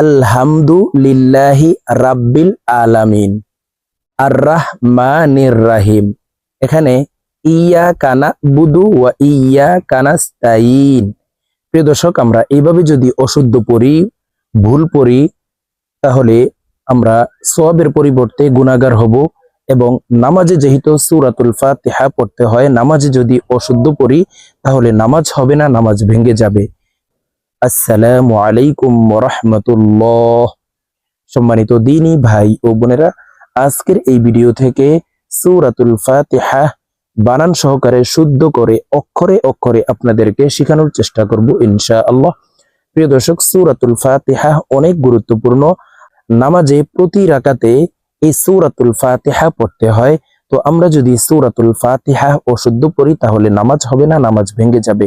আলহামদু লিল্লাহি রাব্বিল আলামিন। আর রাহমানির রাহিম। এখানে ইয়া কানা বুদু ওয়া ইয়া কানাস্তাইন প্রিয় দর্শক, আমরা এইভাবে যদি অশুদ্ধ পড়ি, ভুল পড়ি, তাহলে আমরা সোয়াবের পরিবর্তে গুনাগার হব এবং নামাজে যেহেতু সূরাতুল ফাতিহা পড়তে হয়, নামাজে যদি অশুদ্ধ পড়ি, তাহলে নামাজ হবে না, নামাজ ভেঙে যাবে। আসসালামু আলাইকুম রহমতুল্লাহ সম্মানিত দিনী ভাই ও বোনেরা, আজকের এই ভিডিও থেকে সূরাতুল ফাতিহা বানান সহকারে শুদ্ধ করে অক্ষরে অক্ষরে আপনাদেরকে শেখানোর চেষ্টা করব ইনশা আল্লাহ প্রিয় দর্শক, সূরাতুল ফাতিহা অনেক গুরুত্বপূর্ণ। নামাজে প্রতি রাকাতে এই সূরাতুল ফাতিহা পড়তে হয়। তো আমরা যদি সূরাতুল ফাতিহা অশুদ্ধ পড়ি, তাহলে নামাজ হবে না, নামাজ ভেঙে যাবে।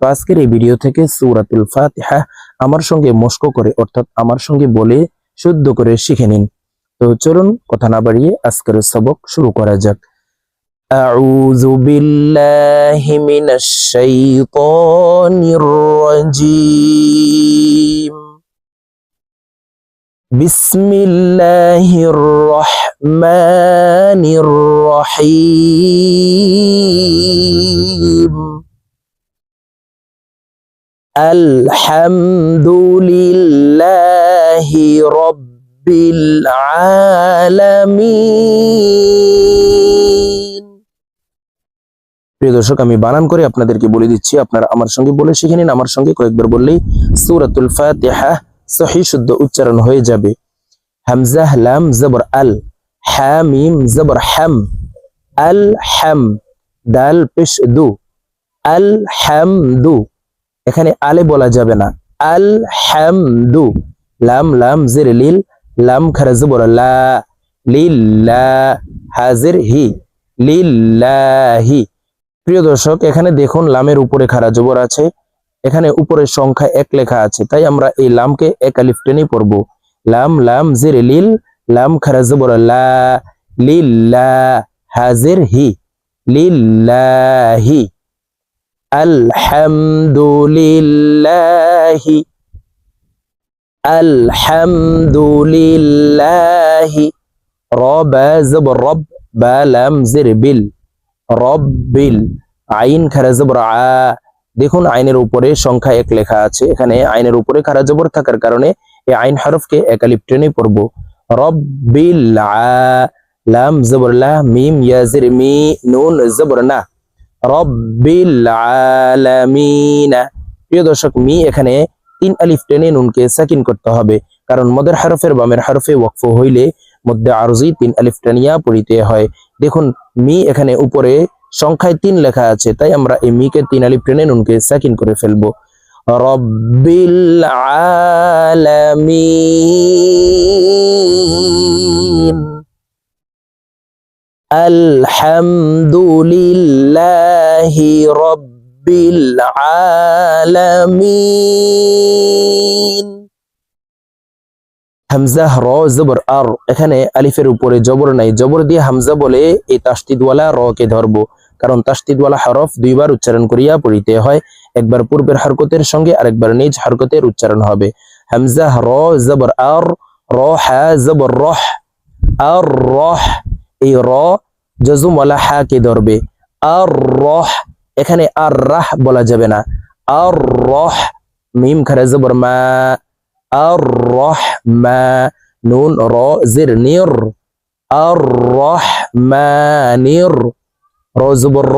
তো আজকের এই ভিডিও থেকে সূরাতুল ফাতিহা আমার সঙ্গে মস্ক করে অর্থাৎ আমার সঙ্গে বলে শুদ্ধ করে শিখে নিন তো চলুন কথা না বাড়িয়ে আজকের সবক শুরু করা যাক أعوذ بالله من الشيطان الرجيم بسم الله الرحمن الرحيم আলহামদুলিল্লাহি রব্বিল আলামিন। প্রিয় দর্শক, আমি বানান করে আপনাদেরকে বলে দিচ্ছি, আপনারা আমার সঙ্গে বলে শিখে নিন। আমার সঙ্গে কয়েকবার বললেই সুরাতুল ফাতিহা সহি শুদ্ধ উচ্চারণ হয়ে যাবে। হামজাহ লাম, জবর, আল, হামিম, জবর, হাম, আল, হাম, দাল, পেশ, দু, আল, হাম, দু। এখানে আলে বলা যাবে না। আল হামদু লাম লাম, জির, লিল, লাম, খারাজ জবর লা হাজির হি লিল্লাহি। প্রিয় দর্শক, এখানে দেখুন লামের উপরে খারা জবর আছে। এখানে উপরে সংখ্যা এক লেখা আছে, তাই আমরা এই লামকে এক আলিফ টেনে পড়ব। লাম লাম, জির, লিল, লাম খারা জবর লা লিল্লা হাজির হি লিল্লাহি। আলহামদুলিল্লাহি আলহামদুলিল্লাহি রবা জবর রব বা লাম জির বিল, রব্বিল আইন খারা জবর আ। দেখুন আইনের উপরে সংখ্যা এক লেখা আছে, এখানে আইনের উপরে খারা জবর থাকার কারণে এই আইন হরফকে একালিপ টেনে পড়ব। রব্বিল আ, লাম জবর লা, মিম ইয়াজির মি, নুন জবর না। প্রিয় দর্শক, মি এখানে তিন আলিফ টেনে নুনকে সাকিন করতে হবে। কারণ মদের হরফের বামের হরফে ওয়াকফ হইলে মধ্যে আরজি তিন আলিফ টেনিয়া পড়িতে হয়। দেখুন, মি এখানে উপরে সংখ্যায় তিন লেখা আছে, তাই আমরা এই মিকে তিন আলিফ টেনে নুনকে সাকিন করে ফেলব। রব্বিল আলামিন আলহামদুলিল্লাহি। হামজা, র, জবর, আর, এখানে আলিফের উপরে জবর নাই। জবর দিয়ে হামজা বলে এই তাস্তিদওয়ালা র কে ধরবো। কারণ তাস্তিদওয়ালা হরফ দুইবার উচ্চারণ করিয়া পড়িতে হয়। একবার পূর্বের হরকতের সঙ্গে আরেকবার নিজ হরকতের উচ্চারণ হবে। হামজা, র, জবর, আর, র, হা, জবর, রহ, আর, রহ, এই র জজুমওয়ালা হা কে ধরবে? আর রহ এখানে আর রাহ বলা যাবে না। আর রহ মিম খারা জবর মা আর রহ মা, নুন, র, জির, নির আর রহ মা, নির, র, জবর র,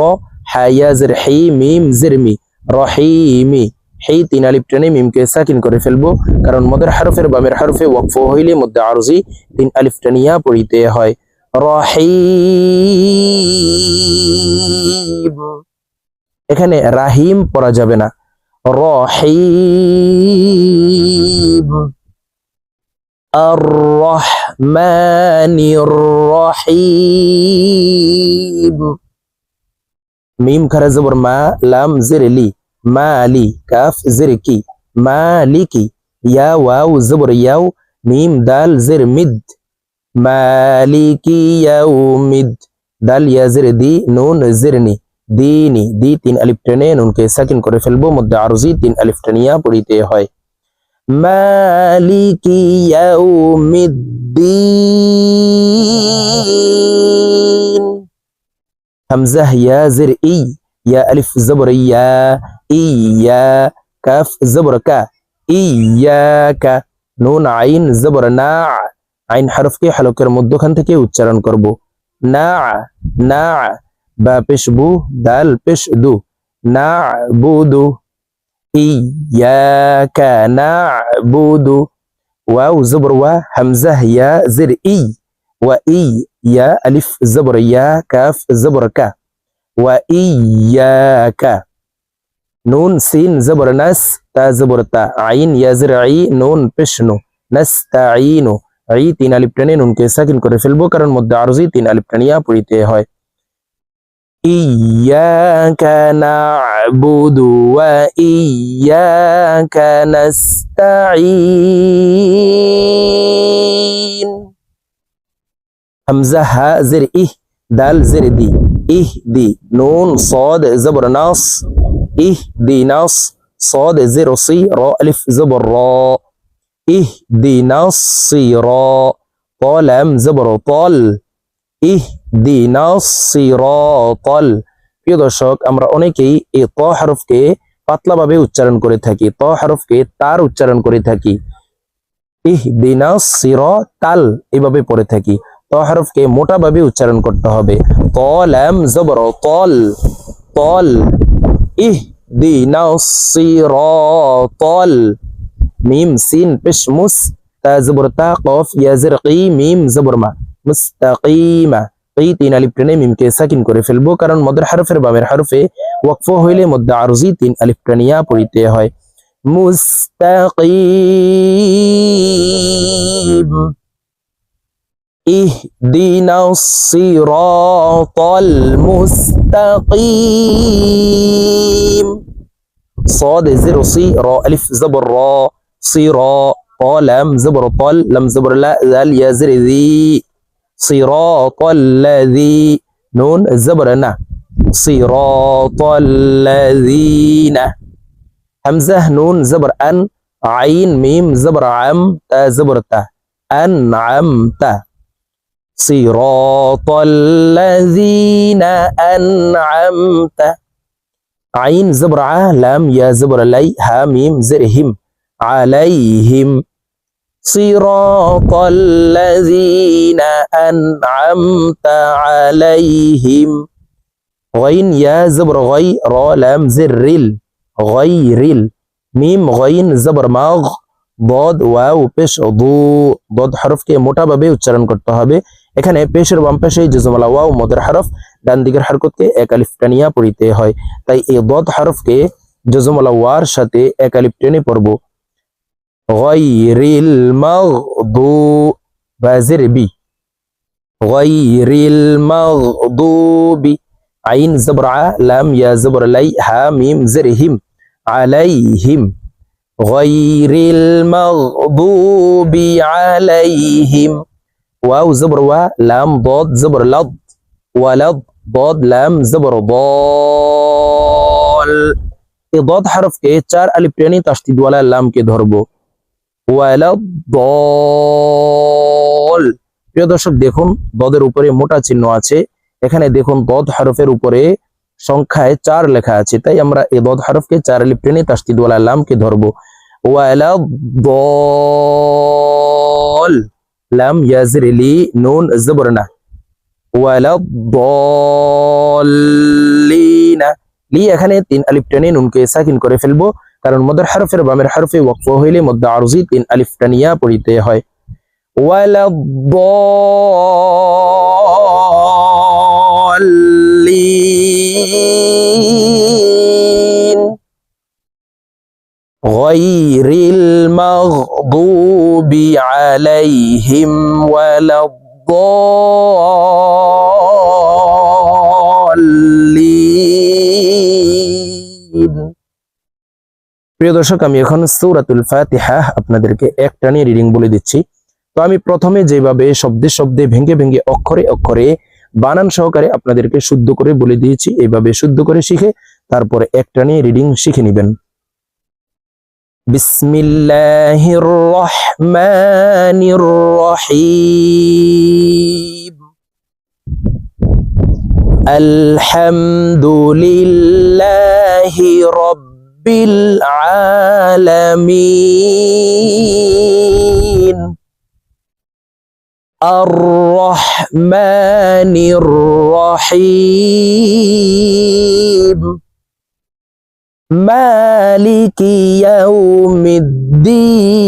হায়া, জির, হি, মিম জিরমি রহিমি। হি, তিন আলিফ টেনে মিমকে সাকিন করে ফেলব, কারণ মদের হরফের বামের হরফে ওয়াকফ হইলে মধ্যে আরজি তিন আলিফ টেনিয়া পড়িতে হয়। রহিম। এখানে রাহিম পড়া যাবে না। রহিম। মিম খারা জবর মা, লাম মালি মালিকি ইয়া ওয়াউ জবর ইয়াউ মিম, দাল, জের, মিদ। মালিকি ইয়াউমিদ, দাল ইয়া জির দি নুন জিরনি, দিনি, দি তিন আলিফ টেনে নুনকে করে ফেলব, মধ্যে আরজি তিন আলিফ পড়িতে হয়। মালিকি ইয়াউমিদ্দিন হামজাহ ইয়া জের ইয়া আলিফ জবর ইয়া ইয়া কাফ জবর কা ইয়াকা নুন আইন জবর না আইন হরফকে হলকের মধ্যখান থেকে উচ্চারণ করব। না না, বা পেশ বু, দাল পেশ দু। না বুদু ইয়াকা, না বুদু ওয়াও, জবর, ওয়া, হামজা ইয়া জির, ই। ওয়া, ই, ইয়া, আলিফ, জবর, ইয়া, কাফ, জবর, কা। ওয়া ইয়াকা নুন, সিন, জবর, নাস, তা, জবর, তা। আইন, ইয়া, জির, ই, নুন, পেশ নু। নাস্তাঈনু এই তিন আলিফ টেনে নুনকে সাকিন করে ফেলবো কারণ মধ্যে আরজি তিন আলিফ টানিয়া পড়িতে হয় ইয়াকা না'বুদু ওয়া ইয়াকা নাস্তাঈন হামজা হা জের ইহ দাল জের দি ইহ দি নুন صاد زبر ناص ইহ দি নাস صاد زر صي را الف زبر را ইহ দিনাসির তলাম জবর তল ইহ দিনাসির তল প্রিয় দর্শক, আমরা অনেকেই এই ত হরফকে পাতলাভাবে উচ্চারণ করে থাকি, ত হরফকে তার উচ্চারণ করে থাকি। ইহ দিনাসির তাল এভাবে পড়ে থাকি। ত হরফকে মোটাভাবে উচ্চারণ করতে হবে। তলাম জবর, তল তল। ইহ দিনাসির কল মিম সিন পেশ মুস তা জবর তা কফ ইয়া জিরকি মিম জবর মা মুস্তাকিমা এই তিন আলিফ টেনে মিমকে সাকিন করে ফেলবো কারণ মদের হারফের বামের হারফে ওয়াকফ হইলে মধ্যে আরজি তিন আলিফ টানিয়া পড়িতে হয় মুস্তাকিম اهدنا الصراط المستقيم صاد زر صي را الف زبر را صراط لم زبر طل لم زبر لا ذال يا زر ذي صراط الذي نون زبر نا صراط الذين همزة نون زبر أن عين ميم زبر عم تا زبر تا. أنعمت. صراط الذين أنعمت. عين زبر ع لام يا زبر لي ها ميم زرهم عليهم صراط الذين أنعمت عليهم غين يا زبر غي را لام زرل غيرل মিম গইন জবর মাগ বদ ওয়াও পেশ দু বদ হরফকে মোটাভাবে উচ্চারণ করতে হবে এখানে পেশের বাম পাশে জজমালা ওয়াও মদের হরফ ডান দিকের হরকতকে এক আলিফ টানিয়া পড়িতে হয় তাই এই বদ হরফকে জজমালা ওয়ার সাথে এক আলিফ টেনে পড়ব গয়রিল মাগদু বাজির বি গয়রিল মাগদুবি আইন জবর আ লাম ইয়া জবর লাই হা মিম জিরহিম عليهم غير المغضوب عليهم واو زبر و لام ضاد زبر لض ولض ضاد لام زبر ضال এই ضاد হরফকে চার আলিফ টেনে তাসদিদ ওয়ালা লামকে ধরবো ওয়ালাদ দল। প্রিয় দর্শক, দেখুন, দদের উপরে মোটা চিহ্ন আছে। এখানে দেখুন, দদ হরফের উপরে সংখ্যায় চার লেখা আছে। তাই আমরা এই দদ হরফকে চার আলিফ টেনে তাসদিদ ওয়ালা লামকে ধরবো। ওয়ালা দল। লাম ইয়াজরিলি নুন জবরনা ওয়ালা দলিনা লি এখানে তিন আলিফ টেনে নুনকে সাকিন করে ফেলবো কারণ মদের হরফের বামের হরফে ওয়াকফ হইলে মধ্যে আরজি তিন আলিফ টানিয়া পড়িতে হয় ওয়ালা الضالين غير المغضوب عليهم ولا الضالين প্রিয় দর্শক, আমি এখন সৌরাতুল ফাতিহা আপনাদেরকে একটা নিয়ে রিডিং বলে দিচ্ছি। তো আমি প্রথমে যেভাবে শব্দে শব্দে ভেঙে ভেঙে অক্ষরে অক্ষরে বানান সহকারে আপনাদেরকে শুদ্ধ করে বলে দিয়েছি। এইভাবে শুদ্ধ করে শিখে তারপরে একটা নিয়ে রিডিং শিখে নেবেন। বিসমিল্লাহির রহমানির রহিম। العالمين. الرحمن الرحيم. مالك يوم الدين.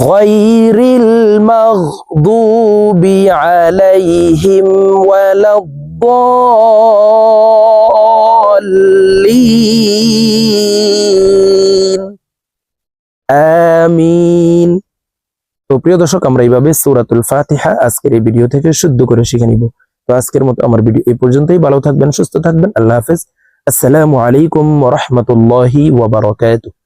غير المغضوب عليهم ولا الضالين আমিন তো প্রিয় দর্শক আমরা এইভাবে সূরাতুল ফাতিহা আজকের এই ভিডিও থেকে শুদ্ধ করে শিখে নিব তো আজকের মতো আমার ভিডিও এই পর্যন্তই ভালো থাকবেন সুস্থ থাকবেন আল্লাহ হাফেজ আসসালামু আলাইকুম ওয়া রাহমাতুল্লাহি ওয়া বারাকাতুহু